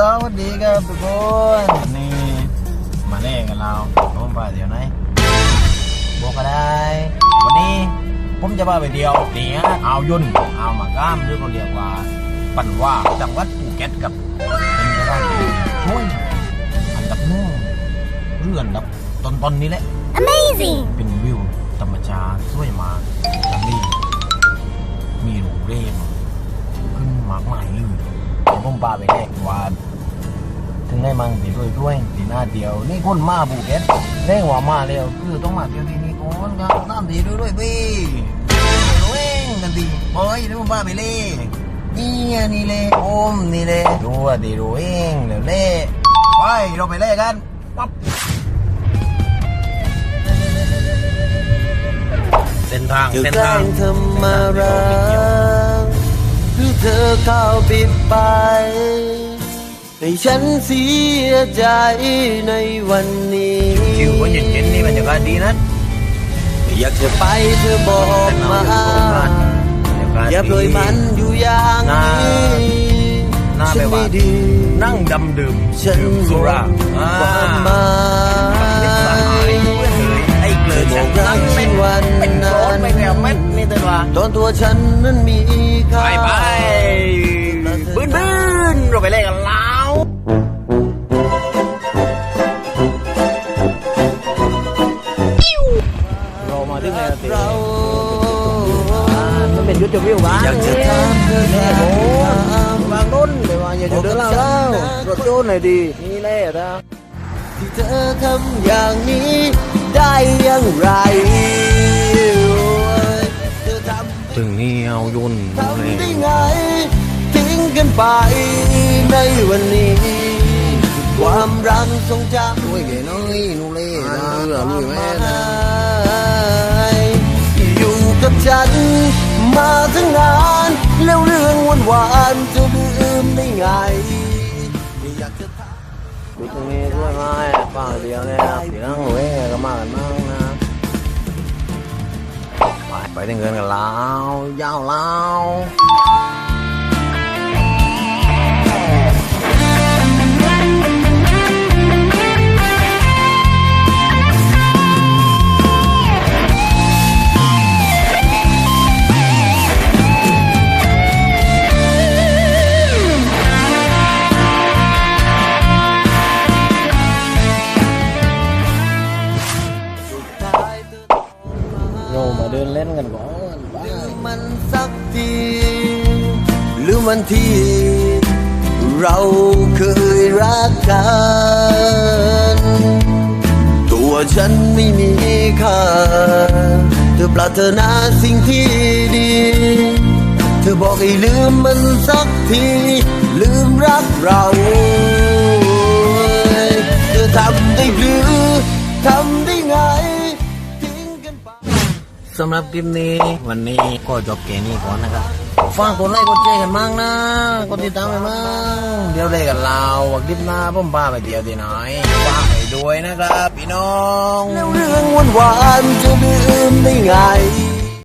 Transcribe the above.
สวัสดีครับทุกคนนนี้มาเล่นกันเราผมพาเดี๋ยวไหนบอกก็ได้ วันนี้ผมจะพาไปเดียวเนี่ฮะอ่ายุ่นอ่ามาก้ามหรือเขาเรียกว่า ปันว่าจังหวัดภูเก็ตกับเป็นสถานที่ช่วยอันดับหนึ่งเรืออันดับต้นๆนี้แหละ Amazing! เป็นวิวธรรมชาติสวยมากแล้วมีมีโรงแรมขึ้นมากมายเลย ผมพาไปแรกว่าถึงได้มังตีด้วยด้วยตีหน้าเดียว นี่คนมาภูเก็ตเร่งว่ามาแล้วคือต้องมาเที่ยวที่นี่ก่อนครับน้ำตีด้วยด้วยพี่เร่งกันดีเฮ้ยเดี๋ยวผมพาไปเลยนี่นี่เลยโอมนี่เลยดูว่าตีดูเองเดี๋ยวเล่ไปเราไปเล่กันปั๊บเส้นทางเส้นทางทำมารัก หรือเธอเข้าปิดไป ให้ฉันเสียใจในวันนี้ชิวก็เย็นๆนี่บรรยากาศดีนะอยากจะไปเธอบอกมาอย่าปล่อยมันอยู่อย่างนี้หน้าฉัไปนว่าไม่ดีนั่งดำดื่มฉันดื่มสุราอ่าความหมาเป็นสหายยเพื่อนเลยไอ้เกลือฉันนั้นเป็น ต่ว่าตอนตัวฉันนั้นมีค่าไปไปบื้นบื้นเราไปเล่นกันแล้วเรามาถึงแล้วติเรามันเป็นยุทธวิวบ้านอยากจะถามเธอแน่แน่โอ้โอ้บางรุ่นแต่ว่าอย่าจะเดินเล่าแล้วรถโจนหน่อยดีนี่แหละนะที่เธอทำอย่างนี้ได้อย่างไรเธอทำ ถึงนี่เอายุ่นทำได้ไงทิ้งกันไปในวันนี้ ความรักทรงจำด้วยเก๋น้อยนู่เล่นะเรือลุยแม่นะอยู่กับฉัน มาทั้งนาน แล้วเรื่องวันวานๆจะลืมได้ไงอยากจะถามดูตรงนี้ด้วยไหมป้าเดียวเนี่ยนะสีนั่งเว้ยก็มากันมากนะ ไปไปถึงเมาเดินเล่นกันก่อนลืมมันสักทีลืมวันที่เราเคยรักกัน ตัวฉันไม่มีค่า เธอปรารถนาสิ่งที่ดี เธอบอกให้ลืมมันสักที ลืมรักเรา เธอทำได้หรือทำ สำหรับคลิปนี้ วันนี้ก็จบแค่นี้ก่อนนะครับฟังกดไลค์กดแชร์กันมั่งนะกดติดตามไปมั่งเดี๋ยวเลยกันเราว่าคลิปหน้าผมพาไปเที่ยวที่ไหนฝากไปด้วยนะครับ พี่น้องแล้วเรื่องวันวานๆจะลืมได้ไง